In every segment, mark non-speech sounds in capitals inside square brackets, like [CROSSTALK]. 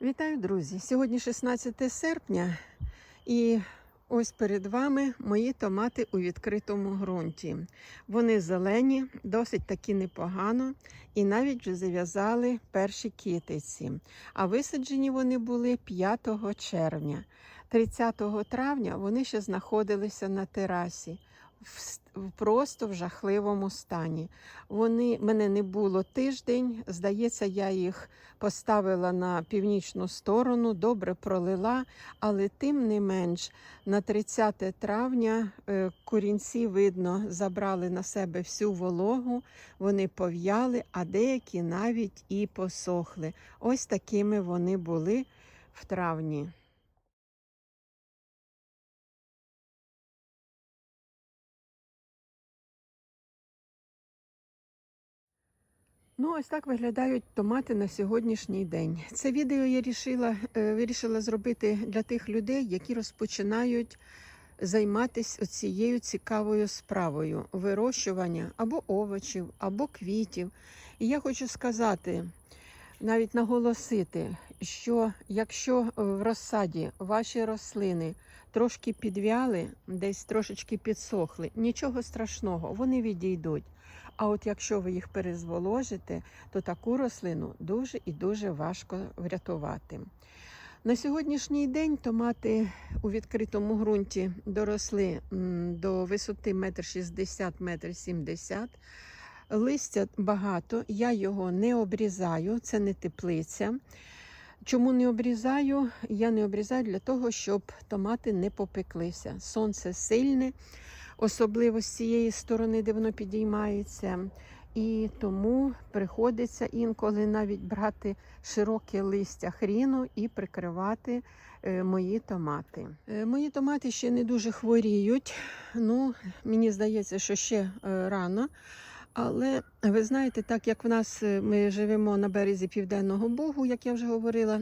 Вітаю, друзі! Сьогодні 16 серпня, і ось перед вами мої томати у відкритому ґрунті. Вони зелені, досить таки непогано, і навіть вже зав'язали перші китиці. А висаджені вони були 5 червня. 30 травня вони ще знаходилися на терасі. В Просто в жахливому стані. Вони мене не було тиждень. Здається, я їх поставила на північну сторону, добре пролила, але тим не менш на 30 травня е, корінці, видно, забрали на себе всю вологу, вони пов'яли, а деякі навіть і посохли. Ось такими вони були в травні. Ну, ось так виглядають томати на сьогоднішній день. Це відео я рішила, е, вирішила зробити для тих людей, які розпочинають займатися цією цікавою справою вирощування або овочів, або квітів. І я хочу сказати, навіть наголосити, що якщо в розсаді ваші рослини трошки підвяли, десь трошечки підсохли, нічого страшного, вони відійдуть. А от якщо ви їх перезволожите, то таку рослину дуже і дуже важко врятувати. На сьогоднішній день томати у відкритому ґрунті доросли до висоти 1,60 1,70 м. Листя багато, я його не обрізаю, це не теплиця. Чому не обрізаю? Я не обрізаю для того, щоб томати не попеклися. Сонце сильне, особливо з цієї сторони, де воно підіймається. І тому приходиться інколи навіть брати широке листя хріну і прикривати е, мої томати. Е, Мої томати ще не дуже хворіють. Ну, мені здається, що ще е, рано. Але ви знаєте, так як в нас ми живемо на березі Південного Богу, як я вже говорила,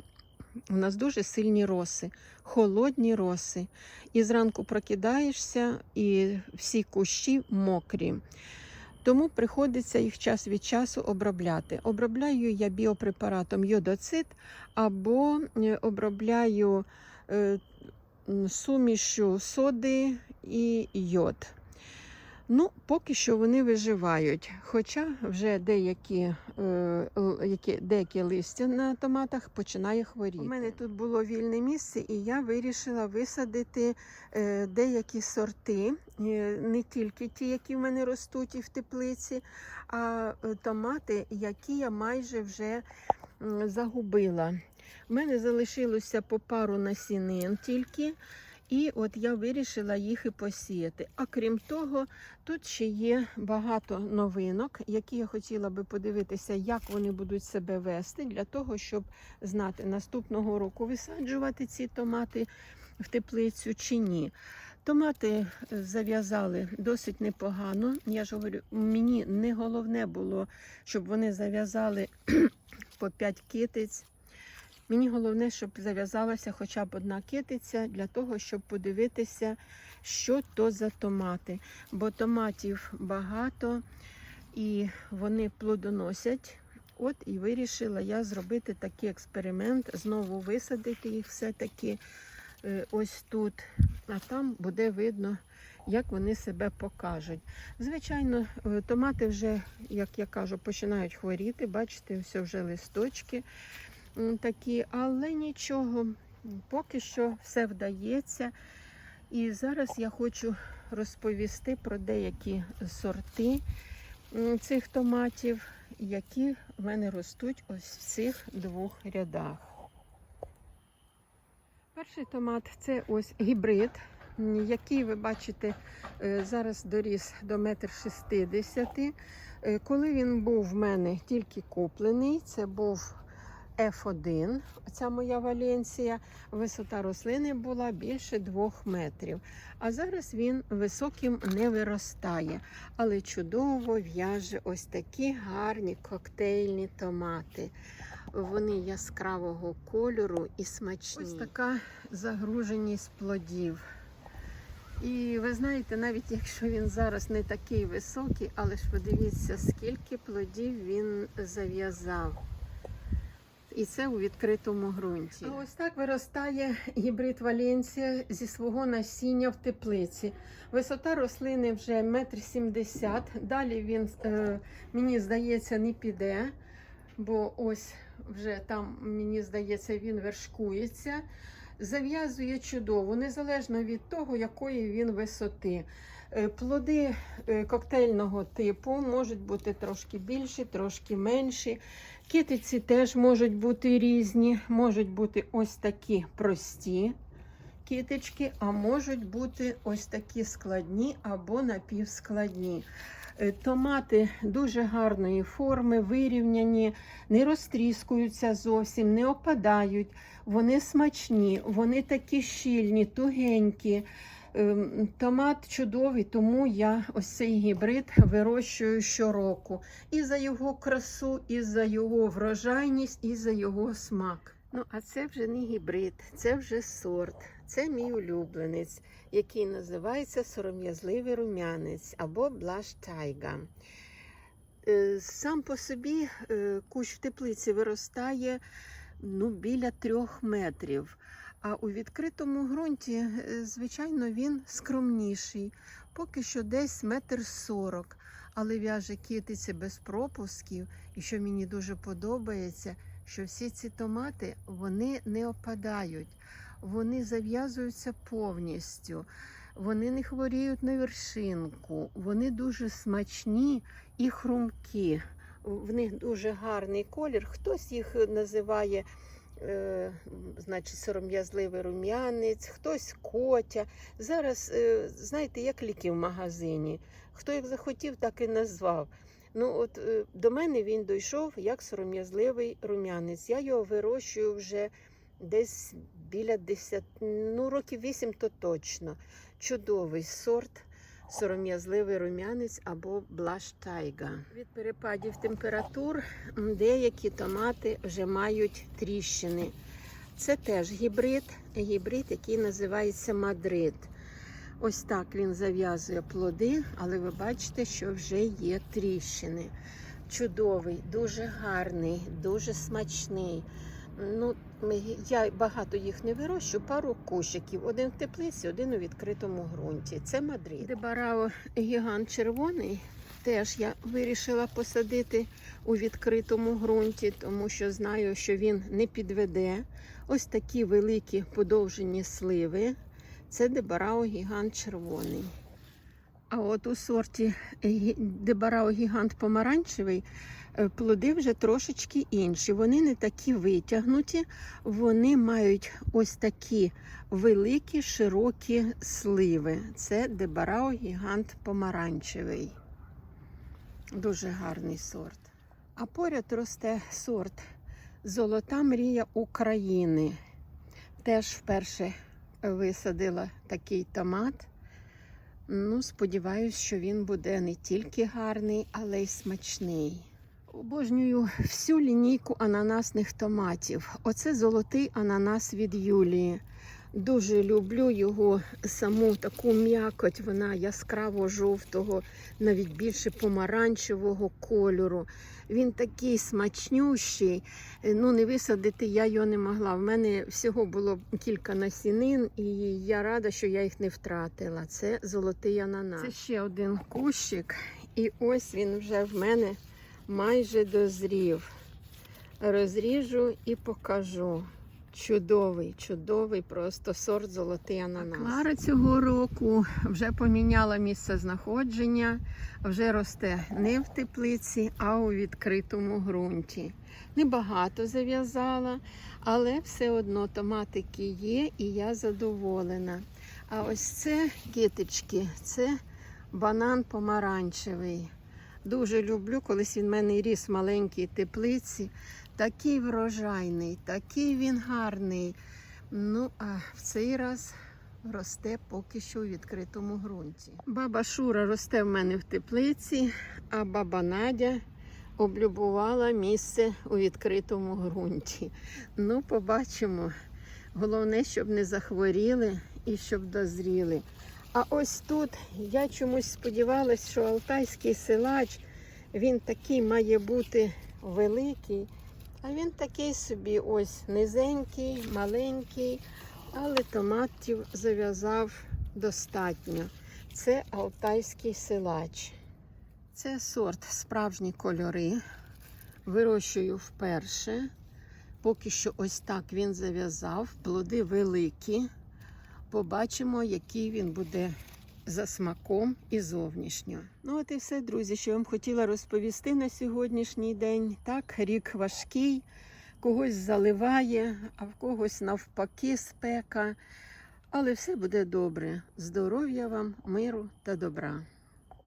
у нас дуже сильні роси, холодні роси. І зранку прокидаєшся, і всі кущі мокрі. Тому приходиться їх час від часу обробляти. Обробляю я біопрепаратом йодоцит або е, обробляю е, м, соди і йод. Ну, поки що вони виживають. Хоча вже деякі, е, які, деякі листя на томатах починає хворіти. У мене тут було вільне місце, і я вирішила висадити е, деякі сорти, е, не тільки ті, які в мене ростуть і в теплиці, а е, томати, які я майже вже загубила. У мене залишилося по пару насінин тільки. І от я вирішила їх і посіяти. А крім того, тут ще є багато новинок, які я хотіла би подивитися, як вони будуть себе вести, для того, щоб знати наступного року висаджувати ці томати в теплицю чи ні. Томати е, зав'язали досить непогано. Я ж говорю, мені не головне було, щоб вони зав'язали [CLEARS THROAT] по 5 китиць. Мені головне, щоб зав'язалася хоча б одна китиця для того, щоб подивитися, що то за томати. Бо томатів багато і вони плодоносять. От і вирішила я зробити такий експеримент, знову висадити їх все-таки е, ось тут, а там буде видно, як вони себе покажуть. Звичайно, е, томати вже, як я кажу, починають хворіти. Бачите, все вже листочки такі, але нічого, поки що все вдається. І зараз я хочу розповісти про деякі сорти цих томатів, які в мене ростуть ось в цих двох рядах. Перший томат це ось гібрид, який ви бачите е, зараз доріс до метр шістдесяти. Е, Коли він був в мене тільки куплений, це був F1, ця моя Валенція, висота рослини була більше двох метрів. А зараз він високим не виростає, але чудово в'яже ось такі гарні коктейльні томати. Вони яскравого кольору і смачні. Ось така загруженість плодів. І ви знаєте, навіть якщо він зараз не такий високий, але ж подивіться, скільки плодів він зав'язав. І це у відкритому ґрунті. А ось так виростає гібрид Валенсія зі свого насіння в теплиці. Висота рослини вже метр сімдесят. Далі він, е, мені здається, не піде, бо ось вже там, мені здається, він вершкується. Зав'язує чудово, незалежно від того, якої він висоти. Е, Плоди е, коктейльного типу можуть бути трошки більші, трошки менші. Китиці теж можуть бути різні, можуть бути ось такі прості китички, а можуть бути ось такі складні або напівскладні. Е, Томати дуже гарної форми, вирівняні, не розтріскуються зовсім, не опадають. Вони смачні, вони такі щільні, тугенькі. Ем, Томат чудовий, тому я ось цей гібрид вирощую щороку. І за його красу, і за його врожайність, і за його смак. Ну, а це вже не гібрид, це вже сорт. Це мій улюбленець, який називається сором'язливий рум'янець або блаш тайга. Е, Сам по собі е, кущ в теплиці виростає ну, біля трьох метрів. А у відкритому ґрунті, е, звичайно, він скромніший, поки що десь метр сорок, але в'яже китиці без пропусків. І що мені дуже подобається, що всі ці томати вони не опадають, вони зав'язуються повністю, вони не хворіють на вершинку, вони дуже смачні і хрумкі. В них дуже гарний колір. Хтось їх називає е, значить, сором'язливий рум'янець, хтось котя. Зараз, е, знаєте, як ліки в магазині. Хто як захотів, так і назвав. Ну, от е, до мене він дійшов як сором'язливий рум'янець. Я його вирощую вже десь біля 10, ну, років 8 то точно. Чудовий сорт. Сором'язливий рум'янець або блаш тайга. Від перепадів температур деякі томати вже мають тріщини. Це теж гібрид, гібрид, який називається Мадрид. Ось так він зав'язує плоди, але ви бачите, що вже є тріщини. Чудовий, дуже гарний, дуже смачний. Ну, я багато їх не вирощу, пару кущиків. Один в теплиці, один у відкритому ґрунті. Це Мадрид. Дебарао гігант червоний. Теж я вирішила посадити у відкритому ґрунті, тому що знаю, що він не підведе. Ось такі великі подовжені сливи. Це Дебарао гігант червоний. А от у сорті гі- Дебарао гігант помаранчевий е, плоди вже трошечки інші. Вони не такі витягнуті, вони мають ось такі великі широкі сливи. Це Дебарао гігант помаранчевий. Дуже гарний сорт. А поряд росте сорт Золота мрія України. Теж вперше висадила такий томат. Ну, сподіваюсь, що він буде не тільки гарний, але й смачний. Обожнюю всю лінійку ананасних томатів. Оце золотий ананас від Юлії. Дуже люблю його саму таку м'якоть, вона яскраво жовтого, навіть більше помаранчевого кольору. Він такий смачнющий. Ну, не висадити я його не могла. В мене всього було кілька насінин, і я рада, що я їх не втратила. Це золотий ананас. Це ще один кущик, і ось він вже в мене майже дозрів. Розріжу і покажу. Чудовий, чудовий просто сорт золотий ананас. Клара цього року вже поміняла місце знаходження, вже росте не в теплиці, а у відкритому ґрунті. Небагато зав'язала, але все одно томатики є і я задоволена. А ось це китички, це банан помаранчевий. Дуже люблю, колись він в мене ріс в маленькій теплиці. Такий врожайний, такий він гарний. Ну, а в цей раз росте поки що у відкритому ґрунті. Баба Шура росте в мене в теплиці, а баба Надя облюбувала місце у відкритому ґрунті. Ну, побачимо. Головне, щоб не захворіли і щоб дозріли. А ось тут я чомусь сподівалась, що алтайський силач він такий має бути великий. А він такий собі ось низенький, маленький, але томатів зав'язав достатньо. Це алтайський силач. Це сорт справжні кольори. Вирощую вперше. Поки що ось так він зав'язав. Плоди великі. Побачимо, який він буде за смаком і зовнішньо. Ну, от і все, друзі, що я вам хотіла розповісти на сьогоднішній день. Так, рік важкий, когось заливає, а в когось навпаки спека. Але все буде добре. Здоров'я вам, миру та добра.